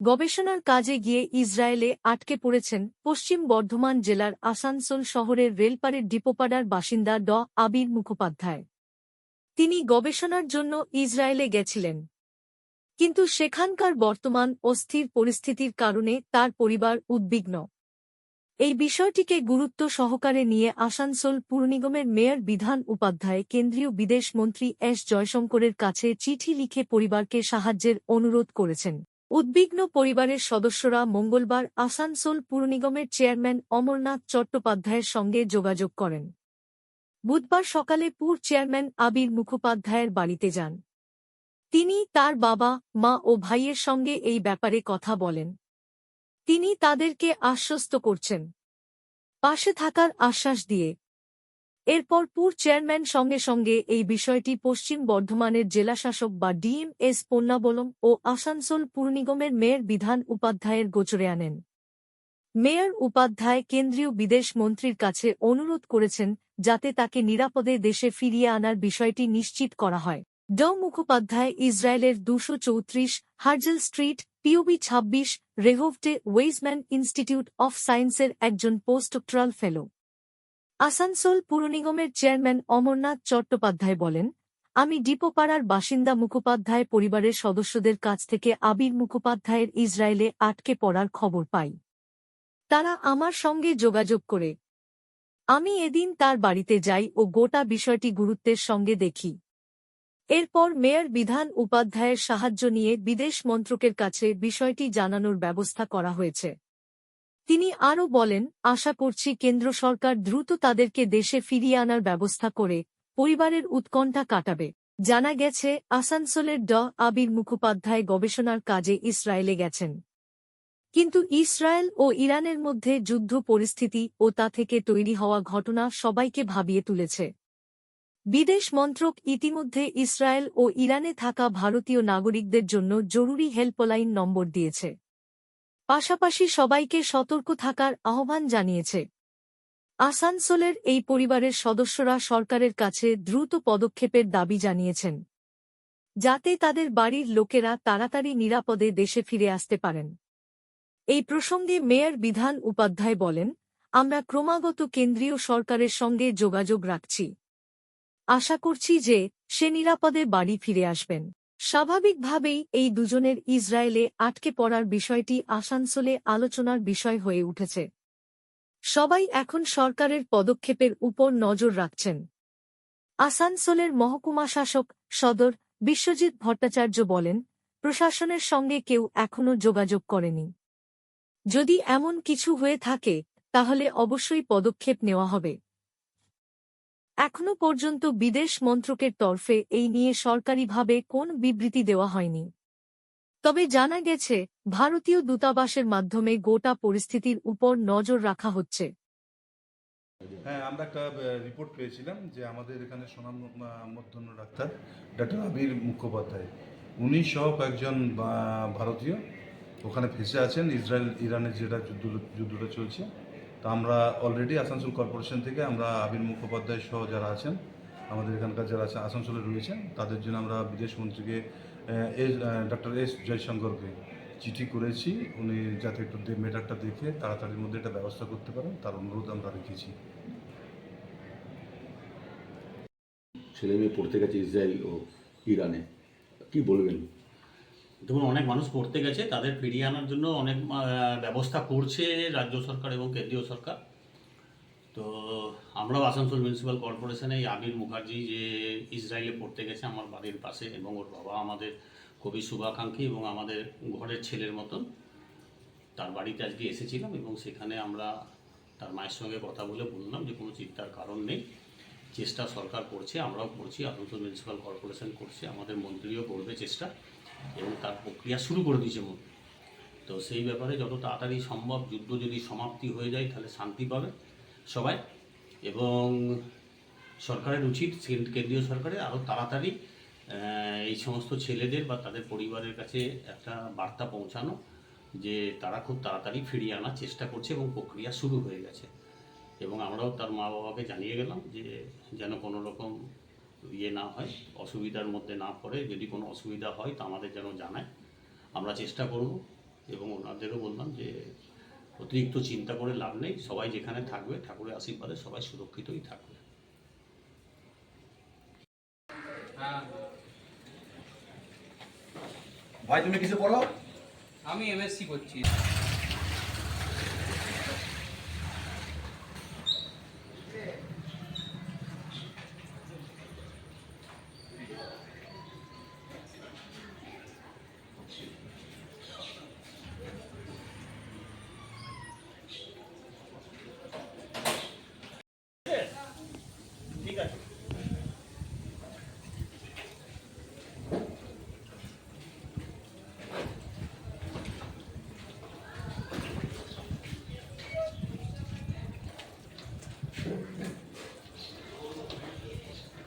গবেষণার কাজে গিয়ে ইসরায়েলে আটকে পড়েছেন পশ্চিম বর্ধমান জেলার আসানসোল শহরের রেলপাড়ের ডিপোপাড়ার বাসিন্দা ড. আবির মুখোপাধ্যায়। তিনি গবেষণার জন্য ইসরায়েলে গেছিলেন। কিন্তু সেখানকার বর্তমান অস্থির পরিস্থিতির কারণে তার পরিবার উদ্বিগ্ন। এই বিষয়টিকে গুরুত্ব সহকারে নিয়ে আসানসোল পুরনিগমের মেয়র বিধান উপাধ্যায় কেন্দ্রীয় বিদেশমন্ত্রী এস জয়শঙ্করের কাছে চিঠি লিখে পরিবারকে সাহায্যের অনুরোধ করেছেন। উদ্বিগ্ন পরিবারের সদস্যরা মঙ্গলবার আসানসোল পুরনিগমের চেয়ারম্যান অমরনাথ চট্টোপাধ্যায়ের সঙ্গে যোগাযোগ করেন। বুধবার সকালে পুর চেয়ারম্যান আবির মুখোপাধ্যায়ের বাড়িতে যান। তিনি তার বাবা, মা ও ভাইয়ের সঙ্গে এই ব্যাপারে কথা বলেন। তিনি তাদেরকে আশ্বস্ত করছেন। পাশে থাকার আশ্বাস দিয়ে এরপর পুর চেয়ারম্যান সঙ্গে সঙ্গে এই বিষয়টি পশ্চিম বর্ধমানের জেলাশাসক বা ডিএম এস পন্নাবলম ও আসানসোল পুরনিগমের মেয়র বিধান উপাধ্যায়ের গোচরে আনেন। মেয়র উপাধ্যায় কেন্দ্রীয় বিদেশ মন্ত্রীর কাছে অনুরোধ করেছেন যাতে তাকে নিরাপদে দেশে ফিরিয়ে আনার বিষয়টি নিশ্চিত করা হয়। ড মুখোপাধ্যায় ইসরায়েলের দুশো চৌত্রিশ হার্জেল স্ট্রিট, পিওবি ছাব্বিশ, রেহোভটে ওয়েজম্যান ইনস্টিটিউট অফ সায়েন্সের একজন পোস্টডক্টরাল ফেলো। আসানসোল পুরনিগমের চেয়ারম্যান অমরনাথ চট্টোপাধ্যায় বলেন, আমি ডিপোপাড়ার বাসিন্দা মুখোপাধ্যায় পরিবারের সদস্যদের কাছ থেকে আবির মুখোপাধ্যায়ের ইসরায়েলে আটকে পড়ার খবর পাই। তারা আমার সঙ্গে যোগাযোগ করে। আমি এদিন তার বাড়িতে যাই ও গোটা বিষয়টি গুরুত্বের সঙ্গে দেখি। এরপর মেয়র বিধান উপাধ্যায়ের সাহায্য নিয়ে বিদেশ মন্ত্রকের কাছে বিষয়টি জানানোর ব্যবস্থা করা হয়েছে। তিনি আরও বলেন, আশা করছি কেন্দ্র সরকার দ্রুত তাদেরকে দেশে ফিরিয়ে আনার ব্যবস্থা করে পরিবারের উৎকণ্ঠা কাটাবে। জানা গেছে, আসানসোলের ড. আবির মুখোপাধ্যায় গবেষণার কাজে ইসরায়েলে গেছেন। কিন্তু ইসরায়েল ও ইরানের মধ্যে যুদ্ধ পরিস্থিতি ও তা থেকে তৈরি হওয়া ঘটনা সবাইকে ভাবিয়ে তুলেছে। বিদেশ মন্ত্রক ইতিমধ্যে ইসরায়েল ও ইরানে থাকা ভারতীয় নাগরিকদের জন্য জরুরি হেল্পলাইন নম্বর দিয়েছে। পাশাপাশি সবাইকে সতর্ক থাকার আহ্বান জানিয়েছে। আসানসোলের এই পরিবারের সদস্যরা সরকারের কাছে দ্রুত পদক্ষেপের দাবি জানিয়েছেন, যাতে তাদের বাড়ির লোকেরা তাড়াতাড়ি নিরাপদে দেশে ফিরে আসতে পারেন। এই প্রসঙ্গে মেয়র বিধান উপাধ্যায় বলেন, আমরা ক্রমাগত কেন্দ্রীয় সরকারের সঙ্গে যোগাযোগ রাখছি। আশা করছি যে সে নিরাপদে বাড়ি ফিরে আসবেন। স্বাভাবিকভাবেই এই দুজনের ইসরায়েলে আটকে পড়ার বিষয়টি আসানসোলে আলোচনার বিষয় হয়ে উঠেছে। সবাই এখন সরকারের পদক্ষেপের উপর নজর রাখছেন। আসানসোলের মহকুমা শাসক সদর বিশ্বজিৎ ভট্টাচার্য বলেন, প্রশাসনের সঙ্গে কেউ এখনও যোগাযোগ করেনি। যদি এমন কিছু হয়ে থাকে, তাহলে অবশ্যই পদক্ষেপ নেওয়া হবে। এখনও পর্যন্ত বিদেশ মন্ত্রকের তরফে এই নিয়ে সরকারিভাবে কোন বিবৃতি দেওয়া হয়নি। তবে জানা গেছে, ভারতীয় দূতাবাসের মাধ্যমে গোটা পরিস্থিতির উপর নজর রাখা হচ্ছে। হ্যাঁ আমরা একটা রিপোর্ট পেয়েছিলাম যে আমাদের এখানে সোনাম মধ্যন্য ডাক্তার ডাক্তার আবির মুখোপাধ্যায়। উনি সহ কয়েকজন ভারতীয় ওখানে ফেসে আছেন। ইসরায়েল, ইরানের যেটা যুদ্ধ, যুদ্ধটা চলছে তো আমরা অলরেডি আসানসোল কর্পোরেশন থেকে আমরা আবির মুখোপাধ্যায় সহ যারা আছেন, আমাদের এখানকার যারা আসানসোলে রয়েছেন, তাদের জন্য আমরা বিদেশ মন্ত্রীকে এস ডক্টর এস জয়শঙ্করকে চিঠি করেছি। উনি যাতে একটু ম্যাটারটা দেখে তাড়াতাড়ির মধ্যে এটা ব্যবস্থা করতে পারেন, তার অনুরোধ আমরা রেখেছি। ছেলে মেয়ে পড়তে গেছে ইসরায়েল ও ইরানে। কি বলবেন? দেখুন, অনেক মানুষ পড়তে গেছে, তাদের ফিরিয়ে আনার জন্য অনেক ব্যবস্থা করছে রাজ্য সরকার এবং কেন্দ্রীয় সরকার। তো আমরাও আসানসোল মিউনিসিপ্যাল কর্পোরেশনে এই আবির মুখার্জি যে ইসরায়েলে পড়তে গেছে আমার বাড়ির পাশে এবং ওর বাবা আমাদের খুবই শুভাকাঙ্ক্ষী এবং আমাদের ঘরের ছেলের মতন, তার বাড়িতে আজকে এসেছিলাম এবং সেখানে আমরা তার মায়ের সঙ্গে কথা বলে বললাম যে কোনো চিন্তার কারণ নেই, চেষ্টা সরকার করছে, আমরাও করছি, আসানসোল মিউনিসিপ্যাল কর্পোরেশন করছে, আমাদের মন্ত্রীও করবে চেষ্টা। এবং তার প্রক্রিয়া শুরু করে দিয়েছে মন্ত্রী। তো সেই ব্যাপারে যত তাড়াতাড়ি সম্ভব যুদ্ধ যদি সমাপ্তি হয়ে যায়, তাহলে শান্তি পাবে সবাই। এবং সরকারের উচিত, কেন- কেন্দ্রীয় সরকারের আরও তাড়াতাড়ি এই সমস্ত ছেলেদের বা তাদের পরিবারের কাছে একটা বার্তা পৌঁছানো যে তারা খুব তাড়াতাড়ি ফিরিয়ে আনার চেষ্টা করছে এবং প্রক্রিয়া শুরু হয়ে গেছে। এবং আমরাও তার মা বাবাকে জানিয়ে গেলাম যে যেন কোনো রকম ইয়ে না হয় অসুবিধার মধ্যে না পড়ে যদি কোনো অসুবিধা হয় তা আমাদের যেন জানায়। আমরা চেষ্টা করব এবং ওনাদেরও বললাম যে অতিরিক্ত চিন্তা করে লাভ নেই সবাই যেখানে থাকবে ঠাকুরের আশীর্বাদে সবাই সুরক্ষিতই থাকবে। ভাই তুমি কিছু পড়ো আমি এমএসসি করছি।